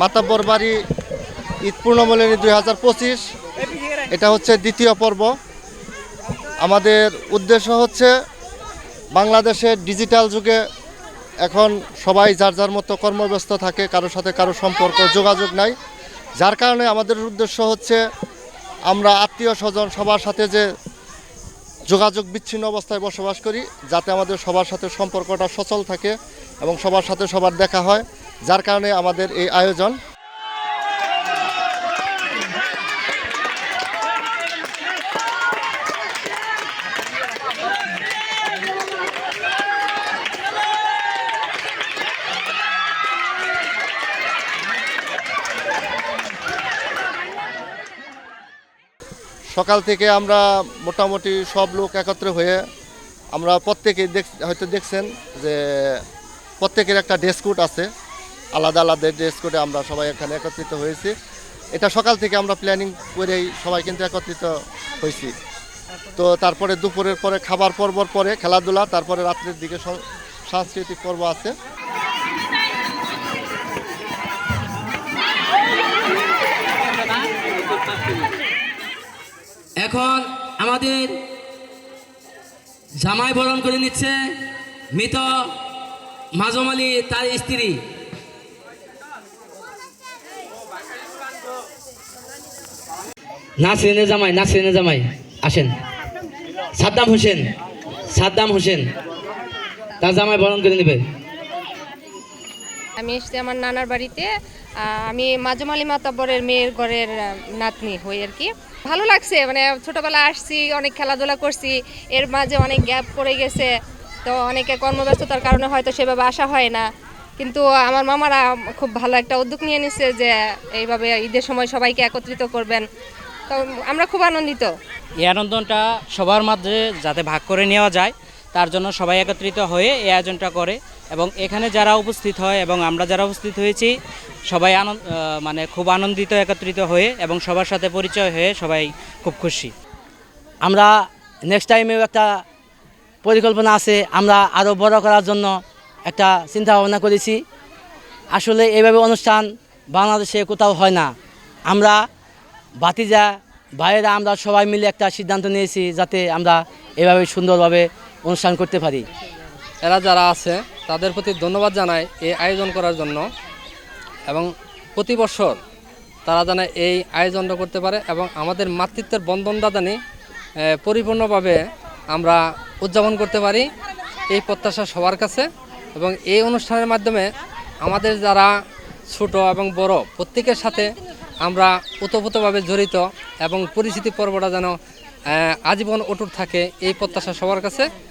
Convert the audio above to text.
মাতাব্বর বাড়ি ঈদ পূর্ণমলিনী দুই হাজার পঁচিশ। এটা হচ্ছে দ্বিতীয় পর্ব। আমাদের উদ্দেশ্য হচ্ছে বাংলাদেশের ডিজিটাল যুগে এখন সবাই যার যার মতো কর্মব্যস্ত থাকে, কারোর সাথে কারও সম্পর্ক, যোগাযোগ নাই। যার কারণে আমাদের উদ্দেশ্য হচ্ছে আমরা আত্মীয় স্বজন সবার সাথে যে যোগাযোগ বিচ্ছিন্ন অবস্থায় বসবাস করি, যাতে আমাদের সবার সাথে সম্পর্কটা সচল থাকে এবং সবার সাথে সবার দেখা হয়, যার কারণে আমাদের এই আয়োজন সকাল থেকে আমরা মোটামুটি সব লোক একত্র হয়ে আমরা প্রত্যেকে হয়তো দেখছেন যে প্রত্যেকের একটা ড্রেস কোড আছে। আলাদা আলাদা ড্রেস কোডে আমরা সবাই এখানে একত্রিত হয়েছি। এটা সকাল থেকে আমরা প্ল্যানিং করেই সবাই কিন্তু একত্রিত হয়েছি। তো তারপরে দুপুরের পরে খাবার পর্বর পরে খেলাধুলা, তারপরে রাত্রের দিকে সাংস্কৃতিক পর্ব আছে। এখন আমাদের জামাই বরণ করে নিচ্ছে মৃত মাজম আলী, তার স্ত্রী। নাসরিনের জামাই নাসরিনের জামাই, আসেন। সাদ্দাম হোসেন সাদ্দাম হোসেন, তার জামাই বরণ করে নেবে। আমি এসেছি আমার নানার বাড়িতে। আমি মাজম আলী মাতাব্বরের মেয়ের ঘরের নাতনি হই আর কি। ভালো লাগছে মানে ছোটবেলা আসছি, অনেক খেলাধুলা করছি, এর মাঝে অনেক গ্যাপ পড়ে গেছে, তো অনেকে কর্মব্যস্ততার কারণে হয়তো সেভাবে আসা হয় না। কিন্তু আমার মামারা খুব ভালো একটা উদ্যোগ নিয়ে নিছে যে এইভাবে ঈদের সময় সবাইকে একত্রিত করবেন। তো আমরা খুব আনন্দিত। এই আনন্দটা সবার মাঝে যাতে ভাগ করে নেওয়া যায় তার জন্য সবাই একত্রিত হয়ে এই আয়োজনটা করে এবং এখানে যারা উপস্থিত হয় এবং আমরা যারা উপস্থিত হয়েছি, সবাই আনন্দ মানে খুব আনন্দিত একত্রিত হয়ে এবং সবার সাথে পরিচয় হয়ে সবাই খুব খুশি। আমরা নেক্সট টাইমেও একটা পরিকল্পনা আছে, আমরা আরও বড় করার জন্য একটা চিন্তা ভাবনা করেছি। আসলে এইভাবে অনুষ্ঠান বাংলাদেশে কোথাও হয় না। আমরা বাতিজা ভাইয়েরা, আমরা সবাই মিলে একটা সিদ্ধান্ত নিয়েছি যাতে আমরা এভাবে সুন্দরভাবে অনুষ্ঠান করতে পারি। এরা যারা আছে, তাদের প্রতি ধন্যবাদ জানাই এই আয়োজন করার জন্য। এবং প্রতি বছর তারা যেন এই আয়োজনটা করতে পারে এবং আমাদের মাতৃত্বের বন্ধনটা জানি পরিপূর্ণভাবে আমরা উদযাপন করতে পারি এই প্রত্যাশা সবার কাছে। এবং এই অনুষ্ঠানের মাধ্যমে আমাদের যারা ছোট এবং বড় প্রত্যেকের সাথে আমরা ওতপ্রোতভাবে জড়িত এবং পরিচিতি পর্বটা যেন আজীবন অটুট থাকে এই প্রত্যাশা সবার কাছে।